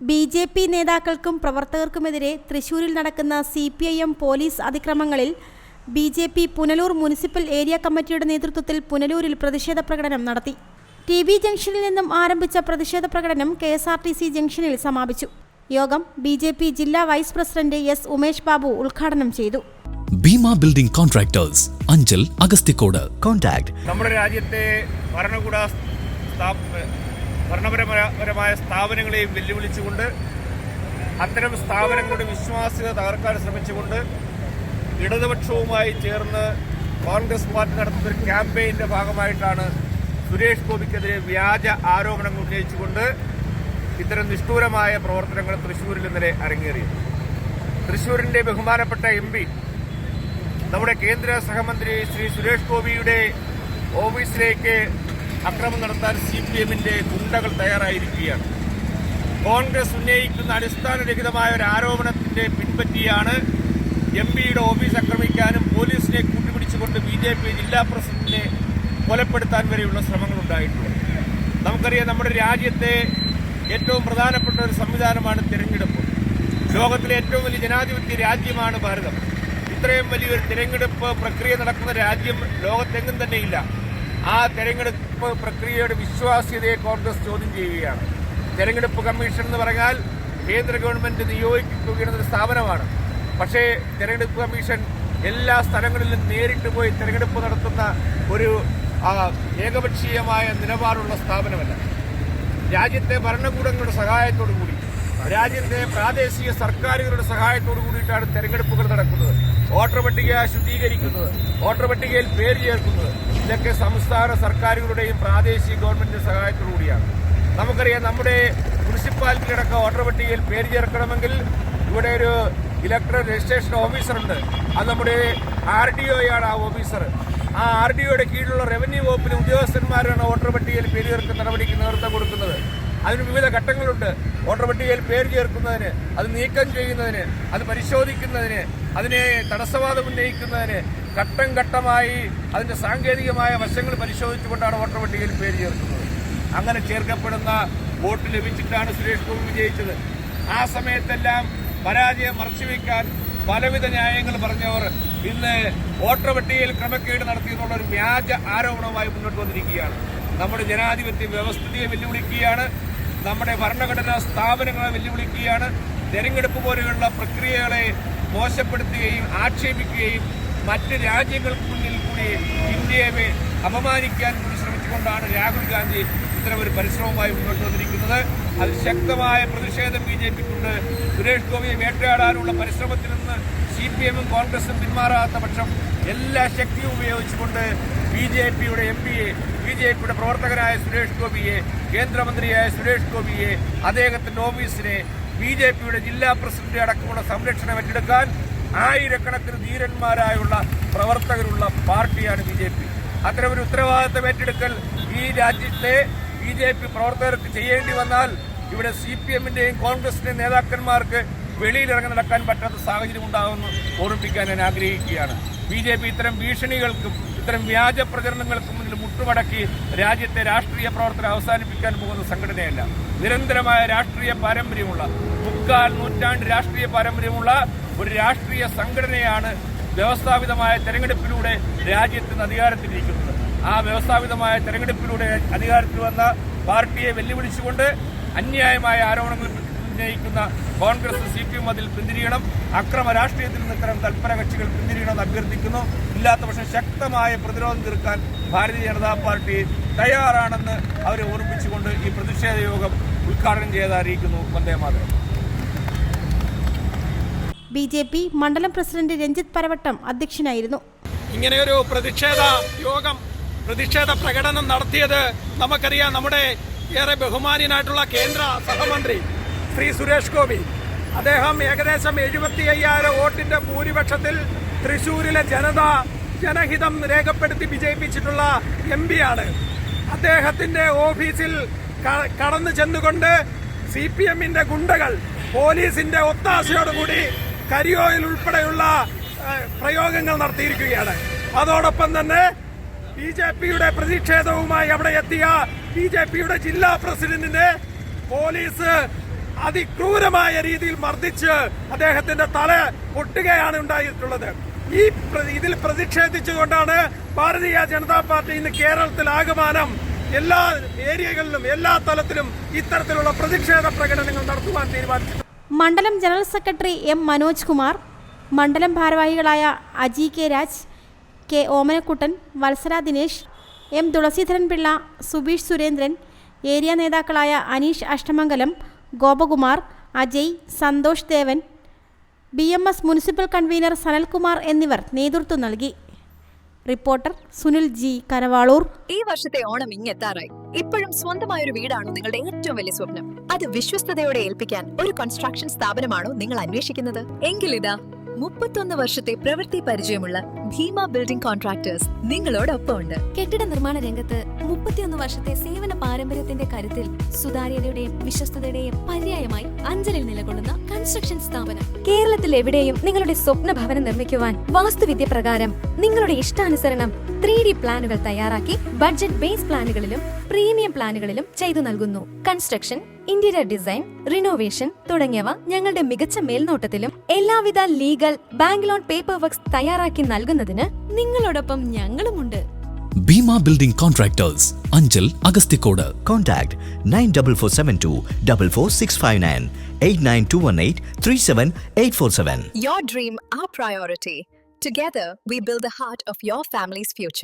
B J P നേതാക്കൾക്കും പ്രവർത്തകർക്കുമെതിരെ തൃശൂരിൽ നടക്കുന്ന C P I M police അതിക്രമങ്ങളിൽ B J P Punalur municipal area കമ്മിറ്റിയുടെ നേതൃത്വത്തിൽ പുനലൂരിൽ പ്രതിഷേധ പ്രകടനം നടത്തി. ടി ബി ജംഗ്ഷനിൽ നിന്നും ആരംഭിച്ച പ്രതിഷേധ പ്രകടനം K S R T C ജംഗ്ഷനിൽ സമാപിച്ചു. യോഗം ബി ജെ പി ജില്ലാ vice president S Umesh Babu ഉദ്ഘാടനം ചെയ്തു. Bhima building contractors Anchal Agasthikode contact. നമ്മുടെ രാജ്യത്തെ ഭരണകൂട ഭരണപരമായ സ്ഥാപനങ്ങളെയും വെല്ലുവിളിച്ചുകൊണ്ട് അത്തരം സ്ഥാപനങ്ങളുടെ വിശ്വാസ്യത തകർക്കാൻ ശ്രമിച്ചുകൊണ്ട് ഇടതുപക്ഷവുമായി ചേർന്ന് കോൺഗ്രസ് പാർട്ടി നടത്തുന്ന ഒരു ക്യാമ്പയിന്റെ ഭാഗമായിട്ടാണ് സുരേഷ് ഗോപിക്കെതിരെ വ്യാജ ആരോപണങ്ങൾ ഉന്നയിച്ചുകൊണ്ട് ഇത്തരം നിഷ്ഠൂരമായ പ്രവർത്തനങ്ങൾ തൃശൂരിൽ ഇന്നലെ അരങ്ങേറിയത്. തൃശൂരിന്റെ ബഹുമാനപ്പെട്ട എം പി നമ്മുടെ കേന്ദ്ര സഹമന്ത്രി ശ്രീ സുരേഷ് ഗോപിയുടെ ഓഫീസിലേക്ക് അക്രമം നടത്താൻ സി പി എമ്മിന്റെ ഗുണ്ടകൾ തയ്യാറായിരിക്കുകയാണ്. കോൺഗ്രസ് ഉന്നയിക്കുന്ന അടിസ്ഥാനരഹിതമായ ഒരു ആരോപണത്തിന്റെ പിൻപറ്റിയാണ് എം പിയുടെ ഓഫീസ് ആക്രമിക്കാനും പോലീസിനെ കൂട്ടുപിടിച്ചുകൊണ്ട് ബി ജെ പി ജില്ലാ പ്രസിഡന്റിനെ കൊലപ്പെടുത്താൻ വരെയുള്ള ശ്രമങ്ങൾ ഉണ്ടായിട്ടുള്ളത് നമുക്കറിയാം നമ്മുടെ രാജ്യത്തെ ഏറ്റവും പ്രധാനപ്പെട്ട ഒരു സംവിധാനമാണ് തിരഞ്ഞെടുപ്പ്. ലോകത്തിലെ ഏറ്റവും വലിയ ജനാധിപത്യ രാജ്യമാണ് ഭാരതം. ഇത്രയും വലിയൊരു തിരഞ്ഞെടുപ്പ് പ്രക്രിയ നടക്കുന്ന രാജ്യം ലോകത്തെങ്ങും തന്നെയില്ല. ആ തെരഞ്ഞെടുപ്പ് പ്രക്രിയയുടെ വിശ്വാസ്യതയെ കോൺഗ്രസ് ചോദ്യം ചെയ്യുകയാണ്. തെരഞ്ഞെടുപ്പ് കമ്മീഷൻ എന്ന് പറഞ്ഞാൽ കേന്ദ്ര ഗവൺമെന്റ് നിയോഗിക്കുന്ന ഒരു സ്ഥാപനമാണ്. പക്ഷേ തെരഞ്ഞെടുപ്പ് കമ്മീഷൻ എല്ലാ സ്ഥലങ്ങളിലും നേരിട്ട് പോയി തെരഞ്ഞെടുപ്പ് നടത്തുന്ന ഒരു ഏകപക്ഷീയമായ നിലപാടുള്ള സ്ഥാപനമല്ല. രാജ്യത്തെ ഭരണകൂടങ്ങളുടെ സഹായത്തോടു കൂടി രാജ്യത്തെ പ്രാദേശിക സർക്കാരുകളുടെ സഹായത്തോടു കൂടിയിട്ടാണ് തെരഞ്ഞെടുപ്പുകൾ നടക്കുന്നത്. വോട്ടർ പട്ടിക ശുദ്ധീകരിക്കുന്നത്. വോട്ടർ പട്ടികയിൽ പേര് ചേർക്കുന്നത്. ഇതൊക്കെ സംസ്ഥാന സർക്കാരുകളുടെയും പ്രാദേശിക ഗവൺമെന്റിന്റെ സഹായത്തോടുകൂടിയാണ് നമുക്കറിയാം നമ്മുടെ മുനിസിപ്പാലിറ്റിയിലടക്കം വോട്ടർ പട്ടികയിൽ പേര് ചേർക്കണമെങ്കിൽ ഇവിടെ ഒരു ഇലക്ട്രൽ രജിസ്ട്രേഷൻ ഓഫീസറുണ്ട്. അത് നമ്മുടെ ആർ ഡി ഒയാണ് ആ ഓഫീസർ. ആ ആർ ഡി ഒയുടെ കീഴിലുള്ള റവന്യൂ വകുപ്പിലെ ഉദ്യോഗസ്ഥന്മാരാണ് വോട്ടർ പട്ടികയിൽ പേര് ചേർക്കുന്ന നടപടിക്ക് നേതൃത്വം കൊടുക്കുന്നത്. അതിന് വിവിധ ഘട്ടങ്ങളുണ്ട്. വോട്ടർ പട്ടികയിൽ പേര് ചേർക്കുന്നതിന് അത് നീക്കം ചെയ്യുന്നതിന് അത് പരിശോധിക്കുന്നതിന് അതിനെ തടസ്സവാദം ഉന്നയിക്കുന്നതിന് ഘട്ടം ഘട്ടമായി അതിന്റെ സാങ്കേതികമായ വശങ്ങൾ പരിശോധിച്ചുകൊണ്ടാണ് വോട്ടർ പട്ടികയിൽ പേര് ചേർക്കുന്നത്. അങ്ങനെ ചേർക്കപ്പെടുന്ന വോട്ട് ലഭിച്ചിട്ടാണ് സുരേഷ് ഗോപി വിജയിച്ചത്. ആ സമയത്തെല്ലാം പരാജയം മറച്ചുവെക്കാൻ പലവിധ ന്യായങ്ങൾ പറഞ്ഞവർ ഇന്ന് വോട്ടർ പട്ടികയിൽ ക്രമക്കേട് നടത്തിയെന്നുള്ള ഒരു വ്യാജ ആരോപണവുമായി മുന്നോട്ട് വന്നിരിക്കുകയാണ്. നമ്മുടെ ജനാധിപത്യ വ്യവസ്ഥിതിയെ വെല്ലുവിളിക്കുകയാണ്. നമ്മുടെ ഭരണഘടനാ സ്ഥാപനങ്ങളെ വെല്ലുവിളിക്കുകയാണ്. തെരഞ്ഞെടുപ്പ് പോലെയുള്ള പ്രക്രിയകളെ മോശപ്പെടുത്തുകയും ആക്ഷേപിക്കുകയും മറ്റ് രാജ്യങ്ങൾക്ക് മുന്നിൽ കൂടി ഇന്ത്യയെ അപമാനിക്കാൻ കൂടി ശ്രമിച്ചുകൊണ്ടാണ് രാഹുൽ ഗാന്ധി ഇത്തരം ഒരു പരിശ്രമവുമായി മുന്നോട്ട് വന്നിരിക്കുന്നത്. അതിൽ ശക്തമായ പ്രതിഷേധം ബി ജെ പിക്കുണ്ട്. സുരേഷ് ഗോപിയെ വേട്ടയാടാനുള്ള പരിശ്രമത്തിൽ നിന്ന് സി പി എമ്മും കോൺഗ്രസും പിന്മാറാത്ത പക്ഷം എല്ലാ ശക്തിയും ഉപയോഗിച്ചുകൊണ്ട് ബി ജെ പിയുടെ എം പിയെ ബി ജെ പിയുടെ പ്രവർത്തകനായ സുരേഷ് ഗോപിയെ കേന്ദ്രമന്ത്രിയായ സുരേഷ് ഗോപിയെ അദ്ദേഹത്തിന്റെ ഓഫീസിനെ ബി ജെ പിയുടെ ജില്ലാ പ്രസിഡന്റ് അടക്കമുള്ള സംരക്ഷണം ഏറ്റെടുക്കാൻ ആയിരക്കണക്കിന് ധീരന്മാരായുള്ള പ്രവർത്തകരുള്ള പാർട്ടിയാണ് ബി ജെ പി. അത്തരമൊരു ഉത്തരവാദിത്തം ഏറ്റെടുക്കൽ ഈ രാജ്യത്തെ ബി ജെ പി പ്രവർത്തകർക്ക് ചെയ്യേണ്ടി വന്നാൽ ഇവിടെ സി പി എമ്മിന്റെയും കോൺഗ്രസിന്റെയും നേതാക്കന്മാർക്ക് വെളിയിലിറങ്ങി നടക്കാൻ പറ്റാത്ത സാഹചര്യം ഉണ്ടാകുമെന്ന് ഓർമ്മിപ്പിക്കാൻ ഞാൻ ആഗ്രഹിക്കുകയാണ്. ബി ജെ പി ഇത്തരം ഭീഷണികൾക്കും ഇത്തരം വ്യാജ പ്രചരണങ്ങൾക്കും മുന്നിൽ മുട്ടുമടക്കി രാജ്യത്തെ രാഷ്ട്രീയ പ്രവർത്തനം അവസാനിപ്പിക്കാൻ പോകുന്ന സംഘടനയല്ല. നിരന്തരമായ രാഷ്ട്രീയ പാരമ്പര്യമുള്ള മുക്കാൽ നൂറ്റാണ്ട് രാഷ്ട്രീയ പാരമ്പര്യമുള്ള ഒരു രാഷ്ട്രീയ സംഘടനയാണ് വ്യവസ്ഥാപിതമായ തെരഞ്ഞെടുപ്പിലൂടെ രാജ്യത്തിന് അധികാരത്തിലിരിക്കുന്നത്. ആ വ്യവസ്ഥാപിതമായ തെരഞ്ഞെടുപ്പിലൂടെ അധികാരത്തിൽ വന്ന പാർട്ടിയെ വെല്ലുവിളിച്ചുകൊണ്ട് അന്യായമായ ആരോപണങ്ങൾ ഉന്നയിക്കുന്ന കോൺഗ്രസ് സി പി എം അതിൽ പിന്തിരിയണം. അക്രമ രാഷ്ട്രീയത്തിൽ നിന്ന് ഇത്തരം തൽപര കക്ഷികൾ പിന്തിരിയണമെന്ന് അഭ്യർത്ഥിക്കുന്നു. ഇല്ലാത്ത പക്ഷം ശക്തമായ പ്രതിരോധം തീർക്കാൻ ഭാരതീയ ജനതാ പാർട്ടി തയ്യാറാണെന്ന് അവരെ ഓർമ്മിച്ചുകൊണ്ട് ഈ പ്രതിഷേധ യോഗം ഉദ്ഘാടനം ചെയ്ത് അറിയിക്കുന്നു. Vande Mataram. B J P മണ്ഡലം പ്രസിഡന്റ് രഞ്ജിത്ത് പരവട്ടം അധ്യക്ഷനായിരുന്നു. ഇങ്ങനെയൊരു പ്രതിഷേധ യോഗം പ്രതിഷേധ പ്രകടനം നടത്തിയത് നമുക്കറിയാം. നമ്മുടെ ഏറെ ബഹുമാനിയനായിട്ടുള്ള കേന്ദ്ര സഹമന്ത്രി ശ്രീ സുരേഷ് ഗോപി. അദ്ദേഹം ഏകദേശം എഴുപത്തി അയ്യായിരം വോട്ടിന്റെ ഭൂരിപക്ഷത്തിൽ തൃശൂരിലെ ജനത ജനഹിതം രേഖപ്പെടുത്തി വിജയിപ്പിച്ചിട്ടുള്ള എം ആണ്. അദ്ദേഹത്തിന്റെ ഓഫീസിൽ കടന്നു ചെന്നുകൊണ്ട് സി പി എമ്മിന്റെ ഗുണ്ടകൾ പോലീസിന്റെ ഒത്താശയോടുകൂടി കരിയോയിൽ ഉൾപ്പെടെയുള്ള പ്രയോഗങ്ങൾ നടത്തിയിരിക്കുകയാണ്. അതോടൊപ്പം തന്നെ ബി ജെ പിയുടെ പ്രതിഷേധവുമായി അവിടെ എത്തിയ ബി ജെ പിയുടെ ജില്ലാ പ്രസിഡന്റിനെ പോലീസ് അതിക്രൂരമായ രീതിയിൽ മർദ്ദിച്ച് അദ്ദേഹത്തിന്റെ തല പൊട്ടുകയാണ് ഉണ്ടായിട്ടുള്ളത്. ഈ ഇതിൽ പ്രതിഷേധിച്ചുകൊണ്ടാണ് ഭാരതീയ ജനതാ പാർട്ടി ഇന്ന് കേരളത്തിൽ ആകമാനം എല്ലാ ഏരിയകളിലും എല്ലാ തലത്തിലും ഇത്തരത്തിലുള്ള പ്രതിഷേധ പ്രകടനങ്ങൾ നടത്തുവാൻ തീരുമാനിച്ചു മണ്ഡലം general secretary M Manoj Kumar മണ്ഡലം ഭാരവാഹികളായ Aji K Raj K Omanakuttan Vatsara Dinesh M Thulaseedharan Pillai Subeesh Surendran area നേതാക്കളായ Aneesh Ashtamangalam Gopakumar Ajay Santhosh Devan B M S municipal convener Sanalkumar എന്നിവർ നേതൃത്വം നൽകി. Reporter Sunil G. കനവാളൂർ. ഈ വർഷത്തെ ഓണം ഇങ്ങെത്താറായി. ഇപ്പോഴും സ്വന്തമായ ഒരു വീടാണോ നിങ്ങളുടെ ഏറ്റവും വലിയ സ്വപ്നം? അത് വിശ്വസ്തയോടെ ഏൽപ്പിക്കാൻ ഒരു കൺസ്ട്രക്ഷൻ സ്ഥാപനമാണോ നിങ്ങൾ അന്വേഷിക്കുന്നത്? എങ്കിലിതാ മുപ്പത്തൊന്ന് വർഷത്തെ പ്രവൃത്തി പരിചയമുള്ള ഭീമ ബിൽഡിംഗ് കോൺട്രാക്ടേഴ്സ് നിങ്ങളോടൊപ്പം ഉണ്ട് കെട്ടിട നിർമ്മാണ രംഗത്ത് മുപ്പത്തിയൊന്ന് വർഷത്തെ സേവന പാരമ്പര്യത്തിന്റെ കരുത്തിൽ സുതാര്യതയുടെയും വിശ്വസ്തതയുടെയും പര്യായമായി അഞ്ചലിൽ നിലകൊള്ളുന്ന കൺസ്ട്രക്ഷൻ സ്ഥാപനം. കേരളത്തിൽ എവിടെയും നിങ്ങളുടെ സ്വപ്ന ഭവനം നിർമ്മിക്കുവാൻ വാസ്തുവിദ്യ പ്രകാരം നിങ്ങളുടെ ഇഷ്ടാനുസരണം ത്രീ ഡി പ്ലാനുകൾ തയ്യാറാക്കി ബഡ്ജറ്റ് ബേസ് പ്ലാനുകളിലും പ്രീമിയം പ്ലാനുകളിലും ചെയ്തു നൽകുന്നു. കൺസ്ട്രക്ഷൻ ഇന്റീരിയർ ഡിസൈൻ റിനോവേഷൻ തുടങ്ങിയവ ഞങ്ങളുടെ മികച്ച മേൽനോട്ടത്തിലും എല്ലാവിധ legal bank loan paper works തയ്യാറാക്കി നൽകുന്നതിന് നിങ്ങളോടൊപ്പം ഞങ്ങളുമുണ്ട്. Bheema building contractors Anchal Agasthikode Contact 94472 44659 89218 37847. Your dream, our priority. Together, we build the heart of your family's future.